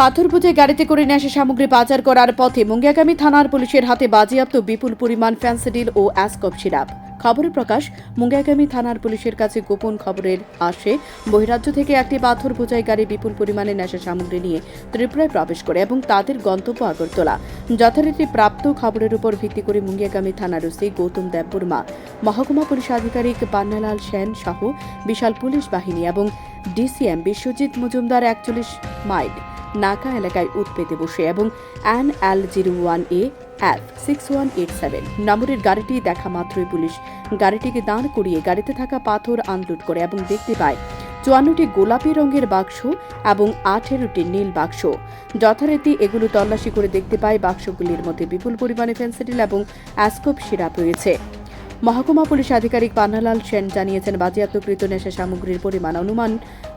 পাথর গাড়িতে করে নিয়ে নেশা সামগ্রী পাচার করার পথে মুঙ্গিয়াগামী থানার পুলিশের হাতে বাজেয়াপ্ত বিপুল পরিমাণ ফ্যান্সিডিল ও অ্যাসকপ সিরাপ। খবরের প্রকাশ, মুঙ্গিয়াগামী থানার পুলিশের কাছে গোপন খবরের আসে, বহিরাজ্য থেকে একটি পাথর বোঝাই গাড়ি বিপুল পরিমাণে নেশা সামগ্রী নিয়ে ত্রিপুরায় প্রবেশ করে এবং তাদের গন্তব্য আগরতলা। যথারীতি প্রাপ্ত খবরের উপর ভিত্তি করে মুঙ্গিয়াগামী থানার ওসি গৌতম দেববর্মা, মহকুমা পুলিশ আধিকারিক পান্নালাল সেন সহ বিশাল পুলিশ বাহিনী এবং ডিসিএম বিশ্বজিৎ মজুমদার একচল্লিশ মাইল। নাকা এলাকায় উৎপেতে বসে এবং N L zero one A F six one eight seven নম্বরের গাড়িটি দেখা মাত্রই পুলিশ। গাড়িটিকে দাঁড় করিয়ে গাড়িতে থাকা পাথর আনলোড করে এবং দেখতে পায় চুয়ান্নটি গোলাপি রঙের বাক্স এবং আঠেরোটি নীল বাক্স। যথারীতি এগুলো তল্লাশি করে দেখতে পায় বাক্সগুলির মধ্যে বিপুল পরিমাণে ফেন্সিডিল এবং অ্যাসকোপ সিরাপ রয়েছে। মহকুমা পুলিশ আধিকারিক পান্নালাল সেন জানিয়েছেন, বাজেয়াপ্তকৃত নেশা সামগ্রীর পরিমাণ, অনুমান,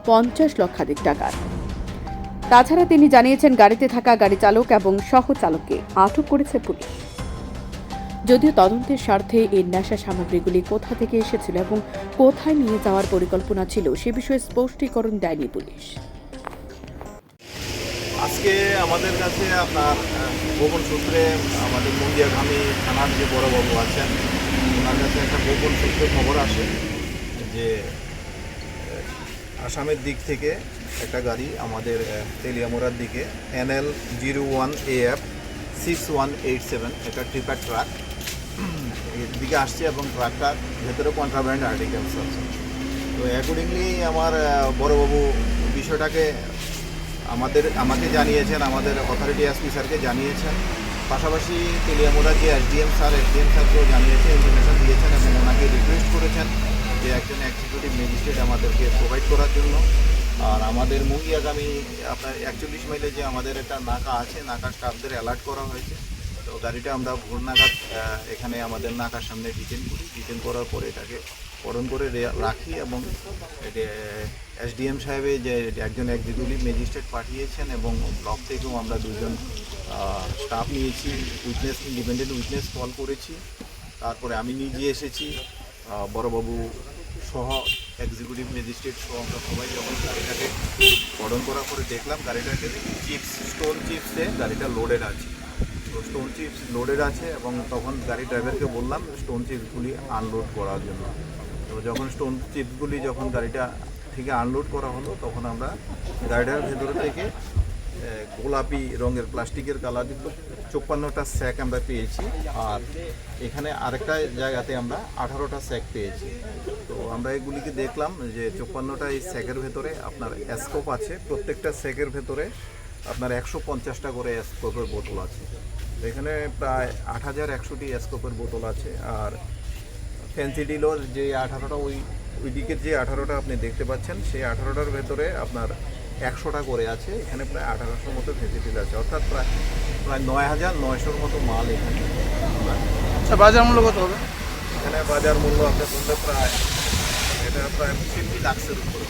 পঞ্চাশ লক্ষাধিক টাকার। তাছাড়া তিনি জানিয়েছেন, গাড়িতে থাকা গাড়ি চালক এবং সহ চালককে আটক করেছে পুলিশ। যদিও তদন্তের স্বার্থে এই নেশা সামগ্রীগুলি কোথা থেকে এসেছিল এবং কোথায় নিয়ে যাওয়ার পরিকল্পনা ছিল, সে বিষয়ে স্পষ্টীকরণ দেয়নি পুলিশ। আজকে আমাদের কাছে আপনার গোপন সূত্রে আমাদের মন্দিয়াগামী থানার যে বড়বাবু আছেন, ওনার কাছে একটা গোপন সূত্রে খবর আসে যে আসামের দিক থেকে একটা গাড়ি আমাদের তেলিয়ামোড়ার দিকে NL zero one A F six one eight seven একটা ট্রিপার ট্রাক এর দিকে আসছে এবং ট্রাকটার ভেতরে কন্ট্রাব্যান্ড আর্টিকেলস আছে। তো অ্যাকর্ডিংলি আমার বড়বাবু বিষয়টাকে আমাদের, আমাকে জানিয়েছেন, আমাদের অথরিটি এসপি স্যারকে জানিয়েছেন। পাশাপাশি তেলিয়ামোড়া যে এসডিএম স্যার এস এসডিএম স্যারকেও জানিয়েছেন ইনফরমেশন দিয়েছেন এবং ওনাকে রিকোয়েস্ট করেছেন যে একজন এক্সিকিউটিভ ম্যাজিস্ট্রেট আমাদেরকে প্রোভাইড করার জন্য। আর আমাদের মুঙ্গিয়াগামী আপনার একচল্লিশ মাইলে যে আমাদের একটা নাকা আছে, নাকা স্টাফদের অ্যালার্ট করা হয়েছে। তো গাড়িটা আমরা ভোর নাগাদ এখানে আমাদের নাকার সামনে ডিটেন করি। ডিটেন করার পরে এটাকে পরন করে রাখি এবং এসডিএম সাহেবে যে একজন এক্সিকিউটিভ ম্যাজিস্ট্রেট পাঠিয়েছেন এবং ব্লক থেকেও আমরা দুজন স্টাফ নিয়েছি উইটনেস ইন্ডিপেন্ডেন্ট উইটনেস কল করেছি। তারপরে আমি নিজে এসেছি বড়বাবু সহ এক্সিকিউটিভ ম্যাজিস্ট্রেট সহ আমরা সবাই যখন গাড়িটাকে পরন করার পরে দেখলাম গাড়িটাকে চিপস স্টোন চিপসে গাড়িটা লোডেড আছে। তো স্টোন চিপস লোডেড আছে এবং তখন গাড়ি ড্রাইভারকে বললাম স্টোন চিপসগুলি আনলোড করার জন্য। তো যখন স্টোন চিপগুলি যখন গাড়িটা থেকে আনলোড করা হলো, তখন আমরা গাড়িটার ভেতর থেকে গোলাপি রঙের প্লাস্টিকের কালার কালারযুক্ত চোপ্পান্নটা স্যাক আমরা পেয়েছি। আর এখানে আরেকটা জায়গাতে আমরা আঠারোটা স্যাক পেয়েছি। তো আমরা এগুলিকে দেখলাম যে চোপ্পান্নটা এই স্যাকের ভেতরে আপনার স্কোপ আছে। প্রত্যেকটা স্যাকের ভেতরে আপনার একশো পঞ্চাশটা করে স্কোপের বোতল আছে। এখানে প্রায় আট হাজার একশোটি স্কোপের বোতল আছে। আর ফ্যান্সিডিলোর যে আঠারোটা ওই ওই দিকের যে আঠারোটা আপনি দেখতে পাচ্ছেন সেই আঠারোটার ভেতরে আপনার একশোটা করে আছে। এখানে প্রায় আঠারোশোর মতো ফেসিলিটি আছে। অর্থাৎ প্রায় প্রায় নয় হাজার নয়শোর মতো মাল এখানে আচ্ছা বাজার মূল্য কত হবে? এখানে বাজার মূল্য আপনি বললে প্রায় এটা প্রায় ফিফটি লাক্সের উপরে।